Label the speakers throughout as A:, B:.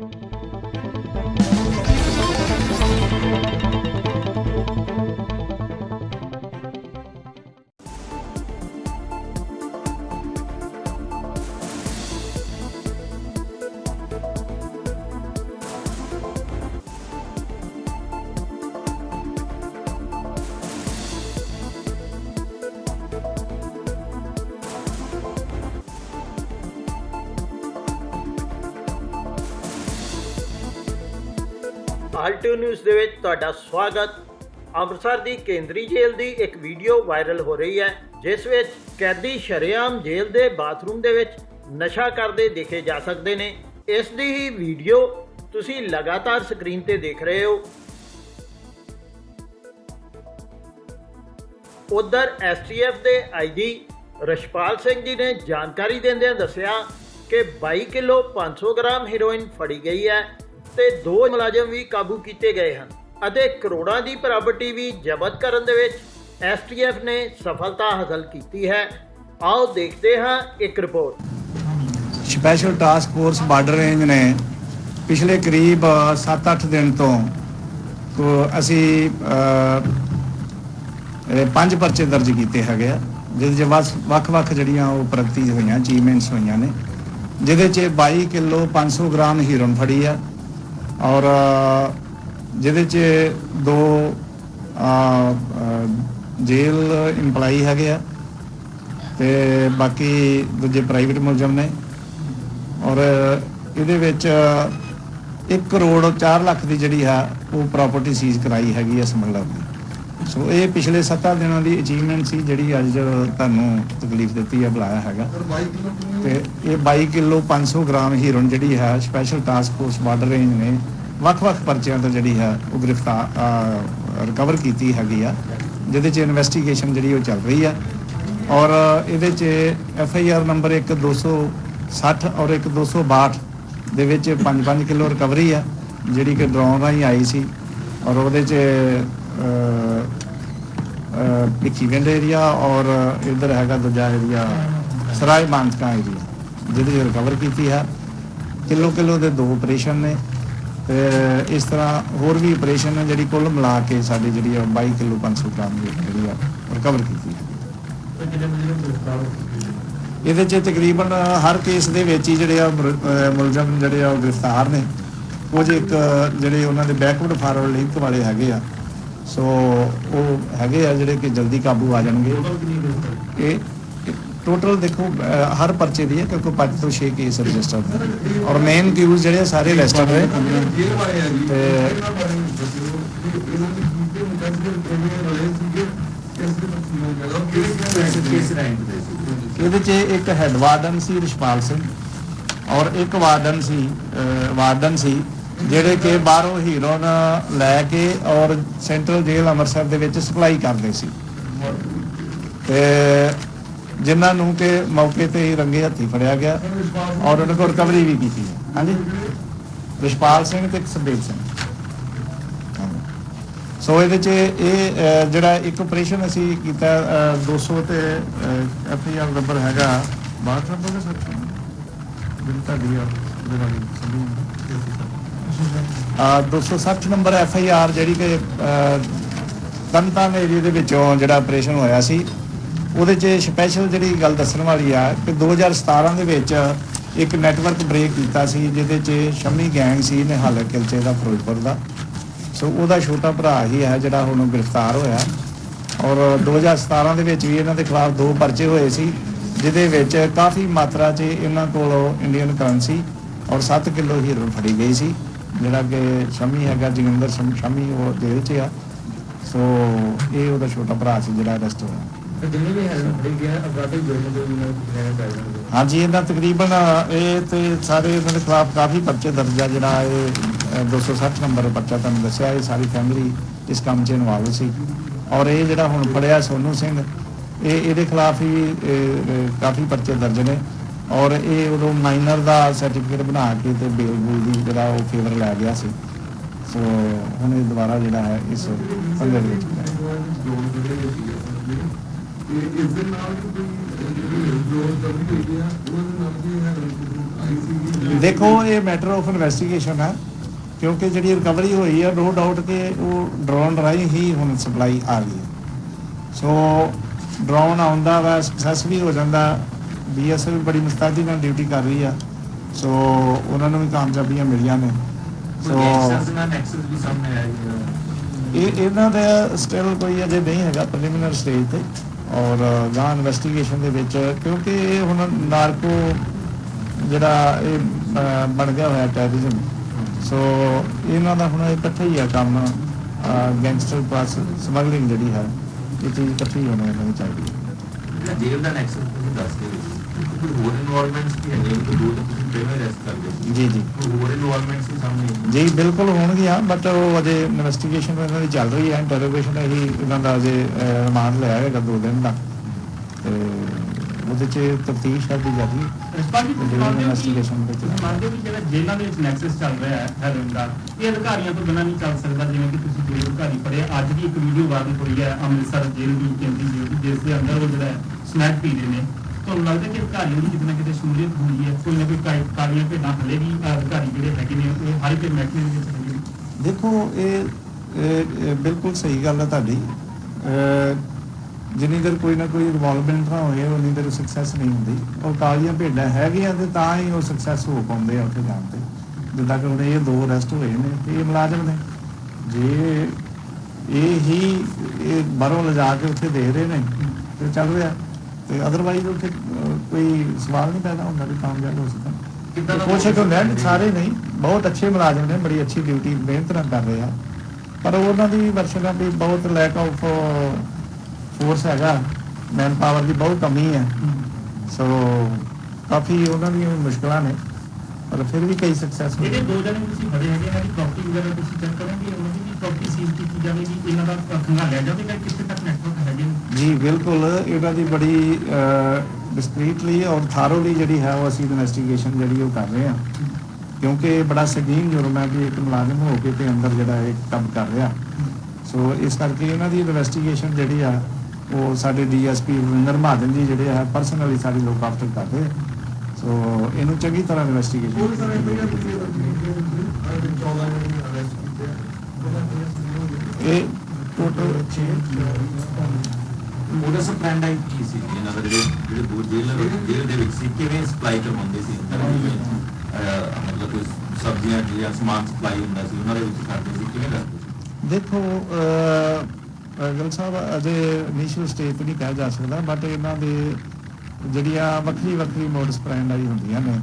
A: thank you Alto news ਦੇ ਵਿੱਚ ਤੁਹਾਡਾ ਸਵਾਗਤ। ਅੰਮ੍ਰਿਤਸਰ ਦੀ ਕੇਂਦਰੀ ਜੇਲ੍ਹ ਦੀ ਇੱਕ ਵੀਡੀਓ ਵਾਇਰਲ ਹੋ ਰਹੀ ਹੈ, ਜਿਸ ਵਿੱਚ ਕੈਦੀ ਸ਼ਰੇਆਮ ਜੇਲ੍ਹ ਦੇ ਬਾਥਰੂਮ ਦੇ ਵਿੱਚ ਨਸ਼ਾ ਕਰਦੇ ਦੇਖੇ ਜਾ ਸਕਦੇ ਨੇ। ਇਸ ਦੀ ਹੀ ਵੀਡੀਓ ਤੁਸੀਂ ਲਗਾਤਾਰ ਸਕਰੀਨ ਤੇ ਦੇਖ ਰਹੇ ਹੋ। ਉਧਰ ਐਸਟੀਐਫ ਦੇ ਆਈਜੀ ਰਸ਼ਪਾਲ ਸਿੰਘ ਜੀ ਨੇ ਜਾਣਕਾਰੀ ਦਿੰਦਿਆਂ ਦੱਸਿਆ ਕਿ 22 ਕਿਲੋ 500 ਗ੍ਰਾਮ ਹੀਰੋਇਨ ਫੜੀ ਗਈ ਹੈ। ਤੇ ਦੋ ਮੁਲਾਜ਼ਮ ਵੀ ਕਾਬੂ ਕੀਤੇ ਗਏ ਹਨ ਅਤੇ ਕਰੋੜਾਂ ਦੀ ਪ੍ਰਾਪਰਟੀ ਵੀ ਜ਼ਬਤ ਕਰਨ ਦੇ ਵਿੱਚ ਐਸਟੀਐਫ ਨੇ ਸਫਲਤਾ ਹਾਸਲ ਕੀਤੀ ਹੈ। ਆਓ ਦੇਖਦੇ ਹਾਂ ਇੱਕ report.
B: Special task force border range ਨੇ ਪਿਛਲੇ ਕਰੀਬ 7-8 ਦਿਨ ਤੋਂ ਅਸੀਂ ਪੰਜ ਪਰਚੇ ਦਰਜ ਕੀਤੇ ਹੈਗੇ ਆ, ਜਿਹਦੇ 'ਚ ਵੱਖ-ਵੱਖ ਜਿਹੜੀਆਂ ਉਹ ਪ੍ਰਗਤੀ ਹੋਈਆਂ ਅਚੀਵਮੈਂਟਸ ਹੋਈਆਂ ਨੇ, ਜਿਹਦੇ 'ਚ 22 ਕਿਲੋ 500 ਗ੍ਰਾਮ ਹੀਰੋਨ ਫੜੀ ਆ ਔਰ ਜਿਹਦੇ 'ਚ ਦੋ ਜੇਲ ਅ, EMPLOYEE ਹੈਗੇ ਆ ਤੇ ਬਾਕੀ ਦੂਜੇ ਪ੍ਰਾਈਵੇਟ ਮੁਲਜ਼ਮ ਨੇ। ਔਰ ਇਹਦੇ ਵਿੱਚ 1 ਕਰੋੜ 4 ਲੱਖ ਦੀ ਜਿਹੜੀ ਆ ਉਹ ਪ੍ਰਾਪਰਟੀ ਸੀਜ਼ ਕਰਾਈ ਹੈਗੀ ਹੈ ਸਮਗਲਰ ਦੀ। ਸੋ ਇਹ ਪਿਛਲੇ 7 ਦਿਨਾਂ ਦੀ ਅਚੀਵਮੈਂਟ ਸੀ ਜਿਹੜੀ ਅੱਜ ਤੁਹਾਨੂੰ ਤਕਲੀਫ ਦਿੱਤੀ ਹੈ ਬੁਲਾਇਆ ਹੈਗਾ। ਤੇ ਇਹ 22 ਕਿਲੋ 500 ਗ੍ਰਾਮ ਹੀਰੋਨ ਜਿਹੜੀ ਹੈ special task force border range ਨੇ ਵੱਖ-ਵੱਖ ਪਰਚਿਆਂ ਤੋਂ ਜਿਹੜੀ ਹੈ ਉਹ ਗ੍ਰਿਫਤਾਰ ਰਿਕਵਰ ਕੀਤੀ ਹੈਗੀ ਆ ਜਿਹਦੇ 'ਚ ਇਨਵੈਸਟੀਗੇਸ਼ਨ ਜਿਹੜੀ ਉਹ ਚੱਲ ਰਹੀ ਆ। ਔਰ ਇਹਦੇ 'ਚ ਐਫ ਆਈ ਆਰ ਨੰਬਰ 1 260 ਔਰ 1 262 ਦੇ ਵਿੱਚ 5-5 ਕਿਲੋ ਰਿਕਵਰੀ ਆ ਜਿਹੜੀ ਕਿ ਡਰੋਨ ਰਾਹੀਂ ਆਈ ਸੀ। ਔਰ ਉਹਦੇ 'ਚ ਭਿੱਖੀਵਿੰਡ ਏਰੀਆ ਔਰ ਇਧਰ ਹੈਗਾ ਦੂਜਾ ਏਰੀਆ ਸਰਾਏ ਮਾਨਸਕਾ ਏਰੀਆ ਜਿਹਦੇ 'ਚ ਰਿਕਵਰ ਕੀਤੀ ਹੈ। ਕਿਲੋ ਕਿਲੋ ਦੇ ਦੋ ਆਪਰੇਸ਼ਨ ਨੇ ਤੇ ਇਸ ਤਰ੍ਹਾਂ ਹੋਰ ਵੀ ਆਪਰੇਸ਼ਨ ਨੇ ਜਿਹੜੀ ਕੁੱਲ ਮਿਲਾ ਕੇ ਸਾਡੀ ਜਿਹੜੀ ਆ 22 ਕਿਲੋ 500 ਗ੍ਰਾਮ ਦੀ ਜਿਹੜੀ ਆ ਰਿਕਵਰ ਕੀਤੀ ਹੈ। ਇਹਦੇ 'ਚ ਤਕਰੀਬਨ ਹਰ ਕੇਸ ਦੇ ਵਿੱਚ ਹੀ ਜਿਹੜੇ ਆ ਮੁਲਜ਼ਮ ਜਿਹੜੇ ਆ ਉਹ ਗ੍ਰਿਫਤਾਰ ਨੇ। ਕੁਝ ਇੱਕ ਜਿਹੜੇ ਉਹਨਾਂ ਦੇ ਬੈਕਵਰਡ ਫਾਰਵਰਡ ਲਿੰਕ ਵਾਲੇ ਹੈਗੇ ਆ। ਸੋ ਉਹ ਹੈਗੇ ਆ ਜਿਹੜੇ ਕਿ ਜਲਦੀ ਕਾਬੂ ਆ ਜਾਣਗੇ। ਇਹ ਟੋਟਲ ਦੇਖੋ ਹਰ ਪਰਚੇ ਦੀ ਹੈ, ਕਿਉਂਕਿ 5 ਤੋਂ 6 ਕੇਸ ਰਜਿਸਟਰ ਨੇ। ਔਰ ਮੇਨ ਕਿਊਜ਼ ਜਿਹੜੇ ਆ, ਸਾਰੇ ਰਜਿਸਟਰ ਨੇ। ਤੇ ਇਹਦੇ 'ਚ ਇੱਕ ਹੈਡ ਵਾਰਡਨ ਸੀ ਰਿਸ਼ਪਾਲ ਸਿੰਘ, ਔਰ ਇੱਕ ਵਾਰਡਨ ਸੀ ਵਾਰਡਨ ਸੀ ਜਿਹੜੇ ਕਿ ਬਾਹਰੋਂ ਹੀਰੋਨ ਲੈ ਕੇ ਔਰ ਸੈਂਟਰਲ ਜੇਲ੍ਹ ਅੰਮ੍ਰਿਤਸਰ ਦੇ ਵਿੱਚ ਸਪਲਾਈ ਕਰਦੇ ਸੀ। ਤੇ ਜਿਨ੍ਹਾਂ ਨੂੰ ਕਿ ਮੌਕੇ ਤੇ ਹੀ ਰੰਗੇ ਹੱਥੀ ਫੜਿਆ ਗਿਆ ਔਰ ਉਹਨਾਂ ਕੋਲ ਰਿਕਵਰੀ ਵੀ ਕੀਤੀ ਹਾਂਜੀ? ਰਿਸ਼ਪਾਲ ਸਿੰਘ ਤੇ ਸੁਖਦੇਵ ਸਿੰਘ। ਸੋ ਇਹਦੇ ਚ ਇਹ ਅਹ, ਜਿਹੜਾ ਇੱਕ ਆਪਰੇਸ਼ਨ ਅਸੀਂ ਕੀਤਾ 200 ਤੇ ਐਫ ਨੰਬਰ ਹੈਗਾ। 62 ਨੰਬਰ ਦਾ ਸਰ ਜਿਹੜੀ ਤੁਹਾਡੀ ਆ ਉਹਦੇ ਨਾਲ 260 ਨੰਬਰ ਐਫ ਆਈ ਆਰ ਜਿਹੜੀ ਕਿ ਤਨਤਨ ਏਰੀਆ ਦੇ ਵਿੱਚੋਂ ਜਿਹੜਾ ਆਪਰੇਸ਼ਨ ਹੋਇਆ ਸੀ, ਉਹਦੇ 'ਚ ਸਪੈਸ਼ਲ ਜਿਹੜੀ ਗੱਲ ਦੱਸਣ ਵਾਲੀ ਆ ਕਿ 2017 ਦੇ ਵਿੱਚ ਇੱਕ ਨੈਟਵਰਕ ਬ੍ਰੇਕ ਕੀਤਾ ਸੀ, ਜਿਹਦੇ 'ਚ ਸ਼ਮੀ ਗੈਂਗ ਸੀ ਨਿਹਾਲ ਕਿਲਚੇ ਦਾ, ਫਿਰੋਜ਼ਪੁਰ ਦਾ। ਸੋ ਉਹਦਾ ਛੋਟਾ ਭਰਾ ਹੀ ਹੈ ਜਿਹੜਾ ਹੁਣ ਗ੍ਰਿਫਤਾਰ ਹੋਇਆ। ਔਰ 2017 ਦੇ ਵਿੱਚ ਵੀ ਇਹਨਾਂ ਦੇ ਖਿਲਾਫ ਦੋ ਪਰਚੇ ਹੋਏ ਸੀ, ਜਿਹਦੇ ਵਿੱਚ ਕਾਫੀ ਮਾਤਰਾ 'ਚ ਇਹਨਾਂ ਕੋਲੋਂ ਇੰਡੀਅਨ ਕਰੰਸੀ ਔਰ 7 ਕਿਲੋ ਹੀਰੋਇਨ ਫੜੀ ਗਈ ਸੀ। ਜਿਹੜਾ ਕਿ ਸ਼ਮੀ ਹੈਗਾ ਜੋਗਿੰਦਰ ਸ਼ਮ- ਸ਼ਮੀ ਉਹ ਜੇਲ੍ਹ 'ਚ ਆ। ਸੋ ਇਹ ਉਹਦਾ ਛੋਟਾ ਭਰਾ ਸੀ ਜਿਹੜਾ ਅਰੈਸਟ ਹੋਇਆ। ਹਾਂਜੀ ਇਹਨਾਂ ਤਕਰੀਬਨ ਇਹ ਤੇ ਸਾਰੇ ਇਹਨਾਂ ਦੇ ਖਿਲਾਫ ਕਾਫੀ ਪਰਚੇ ਦਰਜ ਆ ਜਿਹੜਾ ਇਹ ਅ, 260 ਨੰਬਰ ਪਰਚਾ ਤੁਹਾਨੂੰ ਦੱਸਿਆ ਇਹ ਸਾਰੀ ਫੈਮਿਲੀ ਇਸ ਕੰਮ 'ਚ ਇਨਵੋਲਵ ਸੀ। ਔਰ ਇਹ ਜਿਹੜਾ ਹੁਣ ਫੜਿਆ ਸੋਨੂ ਸਿੰਘ ਇਹ ਇਹਦੇ ਖਿਲਾਫ ਹੀ ਕਾਫੀ ਪਰਚੇ ਦਰਜ ਨੇ। ਔਰ ਇਹ ਉਦੋਂ ਮਾਈਨਰ ਦਾ ਸਰਟੀਫਿਕੇਟ ਬਣਾ ਕੇ ਤੇ ਬੇਲ ਬੂਲ ਦੀ ਜਿਹੜਾ ਉਹ ਫੇਵਰ ਲੈ ਗਿਆ ਸੀ। ਸੋ ਹੁਣ ਇਹ ਦੁਬਾਰਾ ਜਿਹੜਾ ਹੈ, ਇਸ ਪੰਗੇ ਵਿੱਚ ਪਿਆ।
C: ਇਸ ਦੇ ਨਾਲ ਜੋ ਦਰਜ ਹੋਈ ਹੈ ਉਹਦੇ ਨਾਲ ਵੀ ਹੈ
B: ਦੇਖੋ, ਇਹ ਮੈਟਰ ਆਫ ਇਨਵੈਸਟੀਗੇਸ਼ਨ ਹੈ, ਕਿਉਂਕਿ ਜਿਹੜੀ ਰਿਕਵਰੀ ਹੋਈ ਹੈ ਨੋ ਡਾਊਟ ਕਿ ਉਹ ਡਰੋਨ ਰਾਹੀਂ ਹੀ ਹੁਣ ਸਪਲਾਈ ਆ ਗਈ ਸੋ ਡਰੋਨ ਆਉਂਦਾ ਵਾ ਸਕਸੈਸ ਵੀ ਹੋ ਜਾਂਦਾ। ਬੀਐਸਐਫ ਵੀ ਬੜੀ ਮੁਸਤੈਦੀ ਨਾਲ ਡਿਊਟੀ ਕਰ ਰਹੀ ਆ। ਸੋ ਉਹਨਾਂ ਨੂੰ ਵੀ ਕਾਮਯਾਬੀਆਂ ਮਿਲੀਆਂ ਨੇ।
C: ਸੋ ਨੈਕਸਸ ਵੀ ਸਾਹਮਣੇ ਜੀ
B: ਇਹ ਇਹਨਾਂ ਦਾ ਸਟਿਲ ਕੋਈ ਅਜੇ ਨਹੀਂ ਹੈਗਾ ਪ੍ਰੀਲਿਮਿਨਰ ਸਟੇਜ ਤੇ। ਔਰ ਗਾਂ ਇਨਵੈਸਟੀਗੇਸ਼ਨ ਦੇ ਵਿੱਚ ਕਿਉਂਕਿ ਇਹ ਹੁਣ ਨਾਰਕੋ ਜਿਹੜਾ ਇਹ ਅਹ, ਬਣ ਗਿਆ ਹੋਇਆ ਟੈਰਰਿਜ਼ਮ ਸੋ ਇਹਨਾਂ ਦਾ ਹੁਣ ਇਕੱਠੇ ਹੀ ਆ ਕੰਮ ਗੈਂਗਸਟਰ ਪਲੱਸ ਸਮਗਲਿੰਗ ਜਿਹੜੀ ਹੈ ਇਹ ਚੀਜ਼ ਇਕੱਠੀ ਹੋਣੀ ਚਾਹੀਦੀ
C: ਜਿਹੜਾ ਜੇਲ੍ਹ ਦਾ ਨੈਕਸਸ ਤੁਸੀਂ ਦੱਸ ਹੋ ਕੋਈ ਹੋਰ ਇਨਵੋਲਵਮੈਂਟਸ ਕੀ ਹੈ ਜੇ ਕੋਈ ਦੋ ਤਾਂ ਤੁਸੀਂ ਪਹਿਲਾਂ ਅਰੈਸਟ ਕਰ ਲਏ
B: ਜੀ। ਜੀ
C: ਕੋਈ ਹੋਰ ਇਨਵੋਲਵਮੈਂਟਸ ਵੀ ਸਾਹਮਣੇ?
B: ਜੀ ਬਿਲਕੁਲ ਹੋਣਗੀਆਂ ਬਟ ਉਹ ਅਜੇ ਇਨਵੈਸਟੀਗੇਸ਼ਨ ਇਹਨਾਂ ਦੀ ਚੱਲ ਰਹੀ ਹੈ ਇੰਟਰੋਗੇਸ਼ਨ ਇਹੀ ਇਹਨਾਂ ਦਾ ਅਜੇ ਰਿਮਾਂਡ ਲਿਆ ਹੈਗਾ ਦੋ ਦਿਨ ਦਾ। ਤੇ ਉਹਦੇ ਚ ਤਫਤੀਸ਼ ਸਾਡੀ ਜਾਰੀ।
D: ਰਿਸਪਾਂਸ ਵੀ ਤੁਸੀਂ ਮੰਨਦੇ ਹੋ ਕਿ
B: Investigation ਵਿੱਚ
D: ਮੰਨਦੇ ਹੋ ਕਿ ਜਿਹੜਾ ਜੇਲ੍ਹਾਂ ਦੇ ਵਿੱਚ ਨੈਕਸਸ ਚੱਲ ਰਿਹਾ ਹੈ ਹੈਰੋਇਨ ਦਾ ਇਹ ਅਧਿਕਾਰੀਆਂ ਤੋਂ ਬਿਨਾਂ ਨਹੀਂ ਚੱਲ ਸਕਦਾ ਜਿਵੇਂ ਕਿ ਤੁਸੀਂ ਦੋ ਅਧਿਕਾਰੀ ਪੜੇ ਅੱਜ ਵੀ ਇੱਕ ਵੀਡੀਓ ਵਾਇਰਲ ਹੋਈ ਹੈ ਅੰਮ੍ਰਿਤਸਰ ਜੇਲ੍ਹ ਦੀ ਕੇਂਦਰੀ ਜੇਲ੍ਹ ਦੀ ਜਿਸ ਦੇ ਅੰਦਰ ਉਹ ਜਿਹੜਾ ਸਨੈਕ ਪੀ ਰਹੇ ਨੇ। ਤੁਹਾਨੂੰ ਲੱਗਦਾ ਕਿ ਅਧਿਕਾਰੀਆਂ ਦੀ ਕਿਤੇ ਨਾ ਕਿਤੇ ਸ਼ਮੂਲੀਅਤ ਹੁੰਦੀ ਹੈ, ਕੋਈ ਨਾ ਕੋਈ ਕਾਲੀਆਂ ਭੇਡਾਂ ਹਲੇ ਵੀ ਅਧਿਕਾਰੀ ਜਿਹੜੇ ਹੈਗੇ ਨੇ, ਉਹ ਹਰ ਇੱਕ ਮਹਿਕਮੇ ਦੇ ਵਿੱਚ ਹੈਗੇ
B: ਦੇਖੋ, ਇਹ ਬਿਲਕੁਲ ਸਹੀ ਗੱਲ ਹੈ ਤੁਹਾਡੀ। ਜਿੰਨੀ ਦੇਰ ਕੋਈ ਨਾ ਕੋਈ ਇਨਵੋਲਵਮੈਂਟ ਨਾ ਹੋਏ, ਉਨੀ ਦੇਰ ਸਕਸੈਸ ਨਹੀਂ ਹੁੰਦੀ। ਉਹ ਕਾਲੀਆਂ ਭੇਡਾਂ ਹੈਗੀਆਂ ਤੇ ਤਾਂ ਹੀ ਉਹ ਸਕਸੈਸ ਹੋ ਪਾਉਂਦੇ ਆ ਉੱਥੇ ਜਾਣ ਤੇ। ਜਿੱਦਾਂ ਕਿ ਹੁਣ ਇਹ ਦੋ ਅਰੈਸਟ ਹੋਏ ਨੇ, ਤੇ ਇਹ ਮੁਲਾਜ਼ਮ ਨੇ। ਜੇ ਇਹ ਹੀ, ਇਹ ਬਾਹਰੋਂ ਲਿਜਾ ਕੇ ਉੱਥੇ ਦੇ ਰਹੇ ਨੇ, ਤੇ ਚੱਲ ਰਿਹਾ। ਤੇ ਅਦਰਵਾਈਜ਼ ਉੱਥੇ ਕੋਈ ਸਵਾਲ ਨਹੀਂ ਪੈਦਾ ਹੁੰਦਾ ਕਿ ਕਾਮਯਾਬ ਹੋ ਸਕਣ।
C: ਦਾ
B: ਕੋਸ਼ਿਸ਼ ਹੁੰਦੇ ਆ ਸਾਰੇ ਨਹੀਂ ਬਹੁਤ ਅੱਛੇ ਮੁਲਾਜ਼ਮ ਨੇ ਬੜੀ ਅੱਛੀ ਡਿਊਟੀ ਮਿਹਨਤ ਨਾਲ ਕਰ ਰਹੇ ਆ। ਪਰ ਉਹਨਾਂ ਦੀ ਵਰਸ਼ਨ ਆ ਵੀ ਬਹੁਤ ਲੈਕ ਆਫ ਫੋਰਸ ਹੈਗਾ। ਮੈਨ ਪਾਵਰ ਦੀ ਬਹੁਤ ਕਮੀ ਹੈ। ਸੋ ਕਾਫੀ ਉਹਨਾਂ ਦੀਆਂ ਮੁਸ਼ਕਲਾਂ ਨੇ। ਪਰ ਫਿਰ ਵੀ ਕਈ ਸਕਸੈਸ ਹੋਏ
D: ਜਿਹੜੇ ਦੋ ਜਣੇ ਤੁਸੀਂ ਫੜੇ ਹੈਗੇ ਇਹਨਾਂ ਦੀ ਪ੍ਰਾਪਰਟੀ ਵਗੈਰਾ ਤੁਸੀਂ ਚੈੱਕ ਕਰੋਗੇ ਉਹਨਾਂ ਦੀ ਵੀ ਪ੍ਰਾਪਰਟੀ ਸੀਜ਼ ਕੀਤੀ ਜਾਵੇਗੀ ਇਹਨਾਂ ਦਾ ਖੰਗਾਲਿਆ ਜਾਵੇਗਾ ਕਿੱਥੇ ਤੱਕ ਨੈਟਵਰਕ ਹੈਗੇ
B: ਜੀ? ਬਿਲਕੁਲ ਇਹਨਾਂ ਦੀ ਬੜੀ ਡਿਸਕ੍ਰੀਟਲੀ ਔਰ ਥਾਰੋਲੀ ਜਿਹੜੀ ਹੈ ਉਹ ਅਸੀਂ ਇਨਵੈਸਟੀਗੇਸ਼ਨ ਜਿਹੜੀ ਉਹ ਕਰ ਰਹੇ ਹਾਂ। ਕਿਉਂਕਿ ਇਹ ਬੜਾ ਸੰਗੀਨ ਜੁਰਮ ਹੈ ਕਿ ਇੱਕ ਮੁਲਾਜ਼ਮ ਹੋ ਕੇ ਤੇ ਅੰਦਰ ਜਿਹੜਾ ਇਹ ਕੰਮ ਕਰ ਰਿਹਾ। ਸੋ ਇਸ ਕਰਕੇ ਇਹਨਾਂ ਦੀ ਇਨਵੈਸਟੀਗੇਸ਼ਨ ਜਿਹੜੀ ਆ ਉਹ ਸਾਡੇ ਡੀਐਸਪੀ ਰਵਿੰਦਰ ਮਹਾਜਨ ਜੀ ਜਿਹੜੇ ਆ ਪਰਸਨਲੀ ਸਾਡੀ ਲੋਕ ਆਫਟਰ ਕਰ ਰਹੇ ਆ। ਸੋ ਇਹਨੂੰ ਚੰਗੀ ਤਰ੍ਹਾਂ ਇਨਵੈਸਟੀਗੇਸ਼ਨ ਇਹ ਟੋਟਲ 6
C: ਉਹਦਾ ਸਪਲੈਂਡਾਈ ਕੀ ਸੀ ਇਹਨਾਂ ਦਾ ਜਿਹੜੇ ਜਿਹੜੇ ਦੋ ਜੇਲ੍ਹ ਜੇਲ੍ਹ ਦੇ ਵਿੱਚ ਸੀ ਕਿਵੇਂ ਸਪਲਾਈ ਕਰਵਾਉਂਦੇ ਸੀ ਅਹ, ਮਤਲਬ ਕੋਈ ਸਬਜ਼ੀਆਂ ਜਾਂ ਸਮਾਨ ਸਪਲਾਈ ਹੁੰਦਾ ਸੀ ਉਹਨਾਂ ਦੇ ਵਿੱਚ ਕਰਦੇ ਸੀ ਕਿਵੇਂ ਕਰਦੇ ਸੀ?
B: ਦੇਖੋ ਗੱਲ ਸਾਹਿਬ ਅਜੇ ਇਨੀਸ਼ੀਅਲ ਸਟੇਜ ਤੇ ਨਹੀਂ ਕਿਹਾ ਜਾ ਸਕਦਾ ਬਟ ਇਹਨਾਂ ਦੇ ਜਿਹੜੀਆਂ ਵੱਖਰੀ ਵੱਖਰੀ ਮੋਡਸ ਪ੍ਰੈਂਡਾਈ ਹੁੰਦੀਆਂ ਨੇ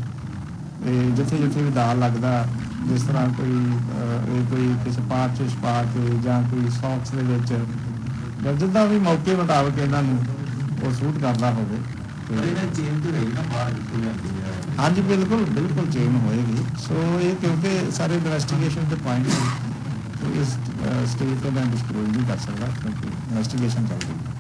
B: ਤੇ ਜਿੱਥੇ ਜਿੱਥੇ ਵੀ ਦਾਲ ਲੱਗਦਾ ਜਿਸ ਤਰ੍ਹਾਂ ਕੋਈ ਕੋਈ ਕਿਸੇ ਪਾਰਟ ਚ ਕੇ ਜਾਂ ਕੋਈ ਸੌਕਸ ਦੇ ਵਿੱਚ ਜਿੱਦਾਂ ਵੀ ਮੌਕੇ ਮੁਤਾਬਕ ਇਹਨਾਂ ਨੂੰ ਉਹ ਸੂਟ ਕਰਦਾ ਹੋਵੇ ਹਾਂਜੀ ਬਿਲਕੁਲ ਬਿਲਕੁਲ ਚੇਂਜ ਹੋਏਗੀ। ਸੋ ਇਹ ਕਿਉਂਕਿ ਸਾਰੇ ਇਨਵੈਸਟੀਗੇਸ਼ਨ ਦੇ ਪੁਆਇੰਟ ਇਸ ਸਟੇਜ ਤੇ ਮੈਂ ਡਿਸਕਲੋਜ਼ ਨਹੀਂ ਕਰ ਸਕਦਾ ਕਿਉਂਕਿ ਇਨਵੈਸਟੀਗੇਸ਼ਨ ਚੱਲ ਰਹੀ ਹੈ।